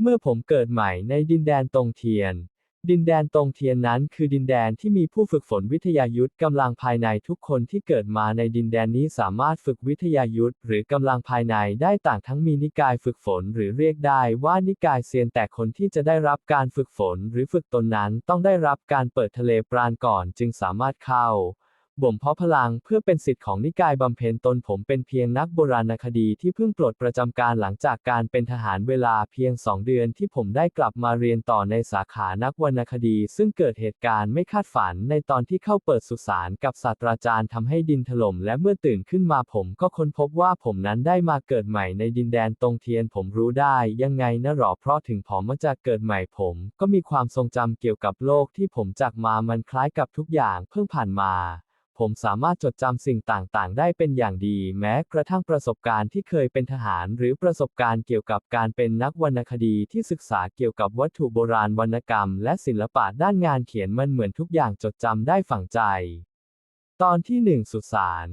เมื่อผมเกิดใหม่ในดินแดนตรงเทียน ดินแดนตรงเทียนนั้นคือดินแดนที่มีผู้ฝึกฝนวิทยายุทธกำลังภายในทุกคนที่เกิดมาในดินแดนนี้สามารถฝึกวิทยายุทธหรือกำลังภายในได้ต่างทั้งมีนิกายฝึกฝนหรือเรียกได้ว่านิกายเซียนแต่คนที่จะได้รับการฝึกฝนหรือฝึกตนนั้นต้องได้รับการเปิดทะเลปราณก่อนจึงสามารถเข้า บ่มเพาะพลังเพื่อเป็นสิทธิ์ของนิกายบำเพ็ญตนผมเป็นเพียงนักโบราณคดีที่เพิ่งปลดประจำการหลังจากการเป็นทหารเวลาเพียงสองเดือนที่ผมได้กลับมาเรียนต่อในสาขานักวรรณคดี ซึ่งเกิดเหตุการณ์ไม่คาดฝันในตอนที่เข้าเปิดสุสานกับศาสตราจารย์ทำให้ดินถล่มและเมื่อตื่นขึ้นมาผมก็ค้นพบว่าผมนั้นได้มาเกิดใหม่ในดินแดนตรงเทียนผมรู้ได้ยังไงนะหรอเพราะถึงผมมาจะเกิดใหม่ผม ก็มีความทรงจำเกี่ยวกับโลกที่ผมจากมามันคล้ายกับทุกอย่างเพิ่งผ่านมา ผมสามารถจดจำสิ่งต่างๆ ได้เป็นอย่างดี แม้กระทั่งประสบการณ์ที่เคยเป็นทหาร หรือประสบการณ์เกี่ยวกับการเป็นนักวรรณคดีที่ศึกษาเกี่ยวกับวัตถุโบราณวรรณกรรม และศิลปะด้านงานเขียนมันเหมือนทุกอย่างจดจำได้ฝังใจ ตอนที่หนึ่งสุสาน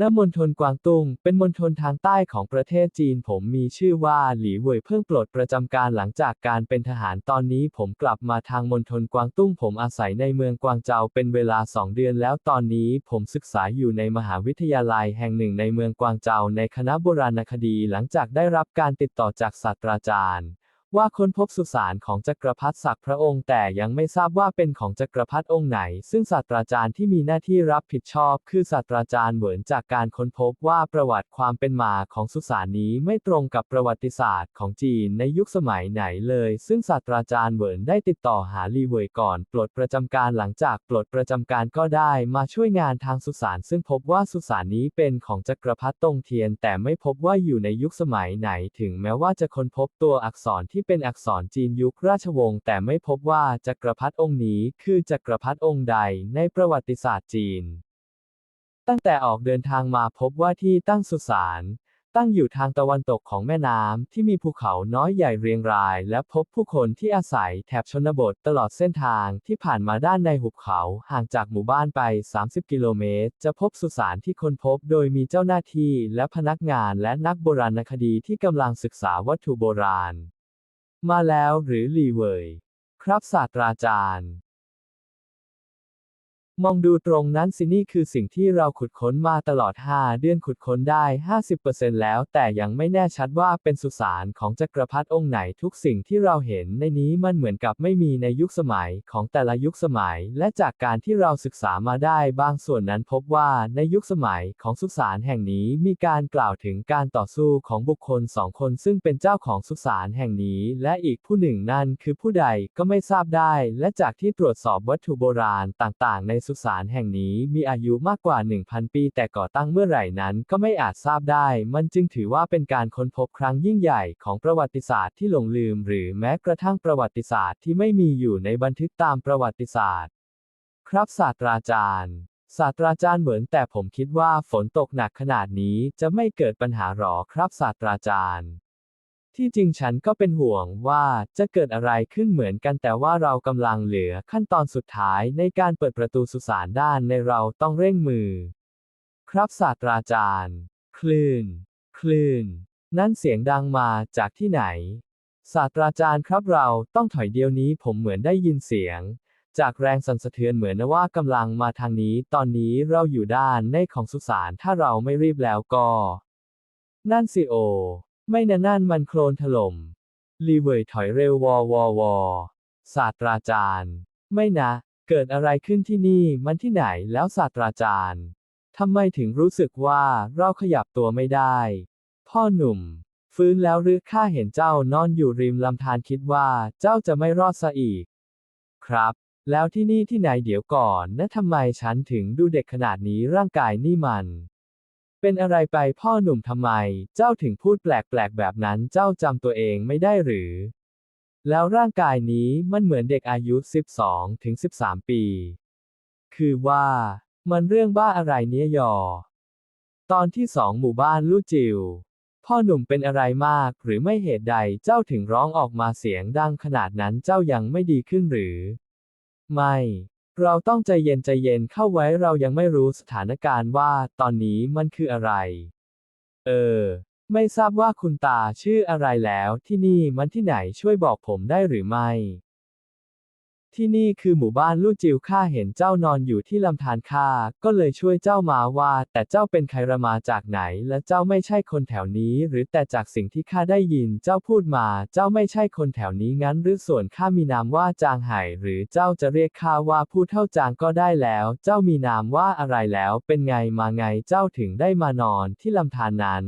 ณมณฑลกวางตุ้งเป็นมณฑลทางใต้ของประเทศจีนผมมีชื่อว่าหลีเหวยเพิ่งปลดประจำการหลังจากการเป็นทหารตอนนี้ผมกลับมาทางมณฑลกวางตุ้งผมอาศัยในเมืองกวางเจาเป็นเวลาสองเดือนแล้วตอนนี้ผมศึกษาอยู่ในมหาวิทยาลัยแห่งหนึ่งในเมืองกวางเจาในคณะโบราณคดีหลังจากได้รับการติดต่อจากศาสตราจารย์ ว่าค้นพบสุสานของจักรพรรดิศักดิ์พระองค์แต่ยังไม่ทราบว่าเป็นของจักรพรรดิองค์ไหน ซึ่งศาสตราจารย์ที่มีหน้าที่รับผิดชอบ คือศาสตราจารย์เหวินจากการค้นพบว่าประวัติความเป็นมาของสุสานนี้ไม่ตรงกับประวัติศาสตร์ของจีนในยุคสมัยไหนเลย ซึ่งศาสตราจารย์เหวินได้ติดต่อหาลีเวยก่อน ปลดประจำการหลังจากปลดประจำการก็ได้มาช่วยงานทางสุสานซึ่งพบว่าสุสานนี้เป็นของจักรพรรดิตงเทียน แต่ไม่พบว่าอยู่ในยุคสมัยไหน ถึงแม้ว่าจะค้นพบตัวอักษรที่เป็นอักษรจีนยุคราชวงศ์แต่ไม่พบว่าจักรพรรดิองค์นี้คือจักรพรรดิองค์ใดในประวัติศาสตร์จีน ตั้งแต่ออกเดินทางมาพบว่าที่ตั้งสุสานตั้งอยู่ทางตะวันตกของแม่น้ำที่มีภูเขาน้อยใหญ่เรียงราย และพบผู้คนที่อาศัยแถบชนบทตลอดเส้นทางที่ผ่านมาด้านในหุบเขาห่างจากหมู่บ้านไป 30 กิโลเมตร จะพบสุสานที่คนพบโดยมีเจ้าหน้าที่และพนักงานและนักโบราณคดีที่กำลังศึกษาวัตถุโบราณ มาแล้วหรือลีเวย ครับศาสตราจารย์ มองดูตรงนั้นสินี่คือสิ่งที่เราขุดค้นมาตลอด 5 เดือนขุดค้นได้ 50%แล้ว แต่ยังไม่แน่ชัดว่าเป็นสุสานของจักรพรรดิองค์ไหนทุกสิ่งที่เราเห็นในนี้มันเหมือนกับไม่มีในยุคสมัยของแต่ละยุคสมัย และจากการที่เราศึกษามาได้บางส่วนนั้นพบว่าในยุคสมัยของสุสานแห่งนี้มีการกล่าวถึงการต่อสู้ของบุคคลสองคนซึ่งเป็นเจ้าของสุสานแห่งนี้ และอีกผู้หนึ่งนั่นคือผู้ใดก็ไม่ทราบได้ และจากที่ตรวจสอบวัตถุโบราณต่าง ๆ ในสุสานแห่งนี้มีอายุมากกว่า 1,000 ปี แต่ก่อตั้งเมื่อไหร่นั้นก็ไม่อาจทราบได้ มันจึงถือว่าเป็นการค้นพบครั้งยิ่งใหญ่ของประวัติศาสตร์ที่หลงลืม หรือแม้กระทั่งประวัติศาสตร์ที่ไม่มีอยู่ในบันทึกตามประวัติศาสตร์ ครับศาสตราจารย์ศาสตราจารย์เหมือนแต่ผมคิดว่าฝนตกหนักขนาดนี้จะไม่เกิดปัญหาหรอครับศาสตราจารย์ ที่จริงฉันก็เป็นห่วงว่าจะเกิดอะไรขึ้นเหมือนกันแต่ว่าเรากำลังเหลือขั้นตอนสุดท้ายในการเปิดประตูสุสานด้านในเราต้องเร่งมือ ครับศาสตราจารย์ คลื่น คลื่น นั่นเสียงดังมาจากที่ไหน ศาสตราจารย์ครับเราต้องถอยเดียวนี้ผมเหมือนได้ยินเสียง จากแรงสั่นสะเทือนเหมือนว่ากำลังมาทางนี้ ตอนนี้เราอยู่ด้านในของสุสานถ้าเราไม่รีบแล้วก็ นั่นสิโอ ไม่นานนั่นมันโคลนถล่มลีเวยถอยเร็ววอวอวอศาสตราจารย์ ไม่นะ เกิดอะไรขึ้นที่นี่มันที่ไหนแล้วศาสตราจารย์ทำไมถึงรู้สึกว่าเราขยับตัวไม่ได้ พ่อหนุ่ม ฟื้นแล้วหรือข้าเห็นเจ้านอนอยู่ริมลำธารคิดว่าเจ้าจะไม่รอดซะอีก ครับ แล้วที่นี่ที่ไหนเดี๋ยวก่อนนะทำไมฉันถึงดูเด็กขนาดนี้ร่างกายนี่มัน เป็นอะไรไปพ่อหนุ่มทำไม เจ้าถึงพูดแปลกๆแบบนั้นเจ้าจำตัวเองไม่ได้หรือ แล้วร่างกายนี้มันเหมือนเด็กอายุ 12 ถึง 13 ปี คือว่า มันเรื่องบ้าอะไรเนี้ยยอ ตอนที่สองหมู่บ้านลู่จิว พ่อหนุ่มเป็นอะไรมากหรือไม่เหตุใดเจ้าถึงร้องออกมาเสียงดังขนาดนั้นเจ้ายังไม่ดีขึ้นหรือ ไม่ เราต้องใจเย็นใจเย็นเข้าไว้เรายังไม่รู้สถานการณ์ว่าตอนนี้มันคืออะไร เออ ไม่ทราบว่าคุณตาชื่ออะไรแล้วที่นี่มันที่ไหนช่วยบอกผมได้หรือไม่ ที่นี่คือหมู่บ้านลู่จิวข้าเห็นเจ้านอนอยู่ที่ลำธารข้าก็เลยช่วยเจ้ามาว่า แต่เจ้าเป็นใครระมาจากไหน และเจ้าไม่ใช่คนแถวนี้ หรือแต่จากสิ่งที่ข้าได้ยินเจ้าพูดมา เจ้าไม่ใช่คนแถวนี้งั้น หรือส่วนข้ามีนามว่าจางไห่หรือเจ้าจะเรียกข้าว่าผู้เท่าจางก็ได้แล้ว เจ้ามีนามว่าอะไรแล้ว เป็นไงมาไงเจ้าถึงได้มานอนที่ลำธารนั้น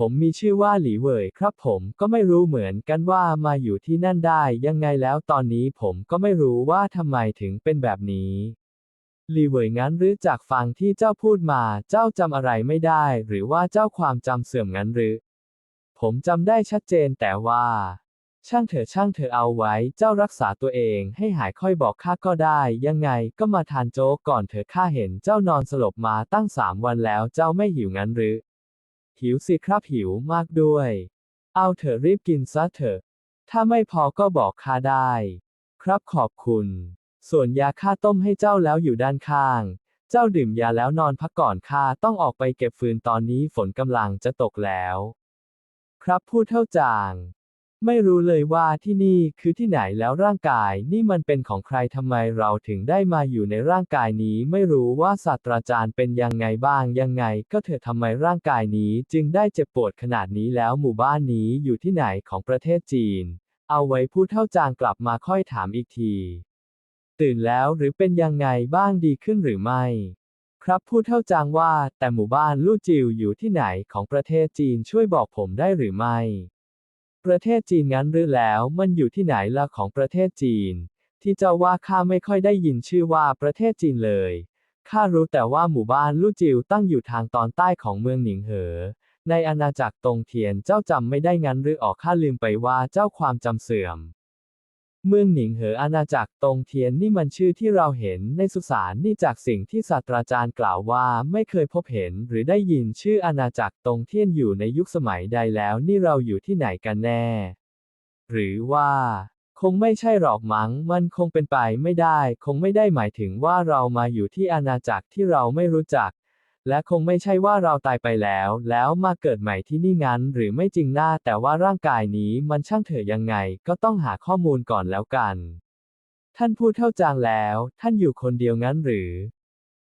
ผมมีชื่อว่าหลีเหวยครับผมก็ไม่รู้เหมือนกันว่ามาอยู่ที่นั่นได้ยังไงแล้วตอนนี้ผมก็ไม่รู้ว่าทำไมถึงเป็นแบบนี้หลีเหวยงั้นหรือจากฟังที่เจ้าพูดมาเจ้าจำอะไรไม่ได้ หรือว่าเจ้าความจำเสื่อมงั้นหรือ ผมจำได้ชัดเจนแต่ว่า ช่างเถอะช่างเถอะเอาไว้ เจ้ารักษาตัวเองให้หายค่อยบอกข้าก็ได้ ยังไงก็มาทานโจ๊กก่อนเถอะข้าเห็นเจ้านอนสลบมาตั้งสามวันแล้วเจ้าไม่หิวงั้นหรือ หิวสิครับหิวมากด้วย เอาเถอะรีบกินซะเถอะ ถ้าไม่พอก็บอกข้าได้ ครับขอบคุณ ส่วนยาข้าต้มให้เจ้าแล้วอยู่ด้านข้าง เจ้าดื่มยาแล้วนอนพักก่อนข้าต้องออกไปเก็บฟืนตอนนี้ฝนกำลังจะตกแล้ว ครับพูดเท่าจาง ไม่รู้เลยว่าที่นี่คือที่ไหนแล้วร่างกายนี่มันเป็นของใครทำไมเราถึงได้มาอยู่ในร่างกายนี้ ไม่รู้ว่าศาสตราจารย์เป็นยังไงบ้างยังไง ก็เถอะทำไมร่างกายนี้จึงได้เจ็บปวดขนาดนี้แล้วหมู่บ้านนี้อยู่ที่ไหนของประเทศจีน เอาไว้พูดเท่าจางกลับมาค่อยถามอีกที ตื่นแล้วหรือเป็นยังไงบ้างดีขึ้นหรือไม่ ครับพูดเท่าจางว่า แต่หมู่บ้านลู่จิวอยู่ที่ไหนของประเทศจีนช่วยบอกผมได้หรือไม่ ประเทศจีนงั้นหรือแล้วมันอยู่ที่ไหนล่ะของประเทศจีน ที่เจ้าว่าข้าไม่ค่อยได้ยินชื่อว่าประเทศจีนเลยข้ารู้แต่ว่าหมู่บ้านลู่จิวตั้งอยู่ทางตอนใต้ของเมืองหนิงเหอ ในอาณาจักรตงเทียนเจ้าจำไม่ได้งั้นหรือออกข้าลืมไปว่าเจ้าความจำเสื่อม เมืองหนิงเหออาณาจักรตงเทียนนี่มันชื่อที่เราเห็นในสุสานนี่จากสิ่งที่ศาสตราจารย์กล่าวว่าไม่เคยพบเห็นหรือได้ยินชื่ออาณาจักรตงเทียนอยู่ในยุคสมัยใดแล้วนี่เราอยู่ที่ไหนกันแน่ หรือว่าคงไม่ใช่หรอกมั้ง มันคงเป็นไปไม่ได้ คงไม่ได้หมายถึงว่าเรามาอยู่ที่อาณาจักรที่เราไม่รู้จัก และคงไม่ใช่ว่าเราตายไปแล้ว แล้วมาเกิดใหม่ที่นี่งั้นหรือไม่จริงหน้า แต่ว่าร่างกายนี้มันช่างเถอะยังไง ก็ต้องหาข้อมูลก่อนแล้วกัน ท่านพูดเท่าจางแล้ว ท่านอยู่คนเดียวงั้นหรือ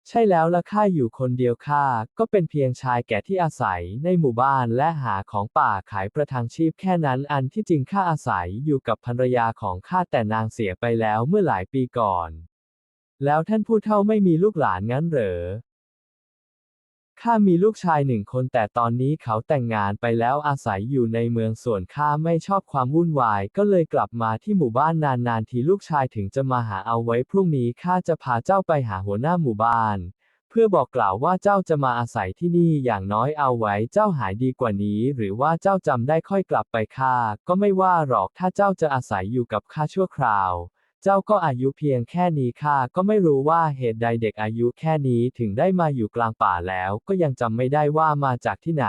ใช่แล้วละข้าอยู่คนเดียวข้าก็เป็นเพียงชายแก่ที่อาศัยในหมู่บ้านและหาของป่าขายประทังชีพแค่นั้นอันที่จริงข้าอาศัยอยู่กับภรรยาของข้าแต่นางเสียไปแล้วเมื่อหลายปีก่อน แล้วท่านผู้เฒ่าไม่มีลูกหลานงั้นเหรอ ข้ามีลูกชายหนึ่งคนแต่ตอนนี้เขาแต่งงานไปแล้วอาศัยอยู่ในเมืองส่วนข้าไม่ชอบความวุ่นวาย ก็เลยกลับมาที่หมู่บ้านนานๆทีลูกชายถึงจะมาหาเอาไว้พรุ่งนี้ข้าจะพาเจ้าไปหาหัวหน้าหมู่บ้าน เพื่อบอกกล่าวว่าเจ้าจะมาอาศัยที่นี่อย่างน้อยเอาไว้เจ้าหายดีกว่านี้ หรือว่าเจ้าจำได้ค่อยกลับไปข้าก็ไม่ว่าหรอกถ้าเจ้าจะอาศัยอยู่กับข้าชั่วคราว เจ้าก็อายุเพียงแค่นี้ข้าก็ไม่รู้ว่าเหตุใดเด็กอายุแค่นี้ถึงได้มาอยู่กลางป่าแล้วก็ยังจำไม่ได้ว่ามาจากที่ไหน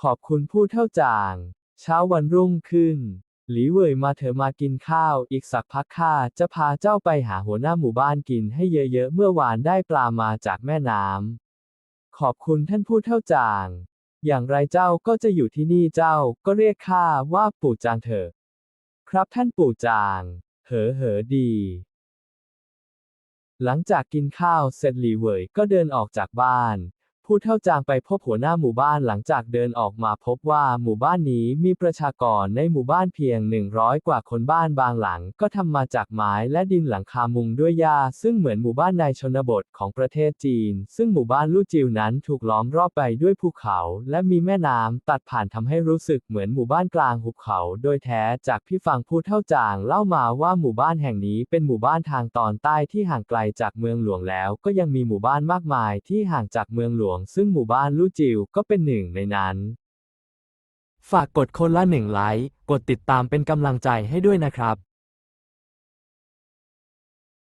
ขอบคุณผู้เท่าจาง เช้าวันรุ่งขึ้น หลีเหวยมาเถอะมากินข้าวอีกสักพักข้าจะพาเจ้าไปหาหัวหน้าหมู่บ้านกินให้เยอะๆเมื่อวานได้ปลามาจากแม่น้ำขอบคุณท่านผู้เท่าจาง อย่างไรเจ้าก็จะอยู่ที่นี่เจ้าก็เรียกข้าว่าปู่จางเถอะ ครับท่านปู่จาง เหอเหอดี หลังจากกินข้าวเสร็จหลีเหวยก็เดินออกจากบ้าน ผู้เท่าจางไปพบหัวหน้าหมู่บ้านหลังจากเดินออกมาพบว่าหมู่บ้านนี้มีประชากรในหมู่บ้านเพียง 100 กว่าคนบ้านบางหลัง ก็ทำมาจากไม้และดินหลังคามุงด้วยหญ้าซึ่งเหมือนหมู่บ้านในชนบทของประเทศจีน ซึ่งหมู่บ้านลู่จิวนั้นถูกล้อมรอบไปด้วยภูเขา และมีแม่น้ำตัดผ่านทำให้รู้สึกเหมือนหมู่บ้านกลางหุบเขา โดยแท้จากพี่ฟังผู้เท่าจางเล่ามาว่าหมู่บ้านแห่งนี้เป็นหมู่บ้านทางตอนใต้ที่ห่างไกลจากเมืองหลวงแล้ว ก็ยังมีหมู่บ้านมากมายที่ห่างจากเมืองหลวงง ซึ่งหมู่บ้านลู่จิวก็เป็นหนึ่งในนั้น ฝากกดคนละหนึ่งไลค์ กดติดตามเป็นกำลังใจให้ด้วยนะครับ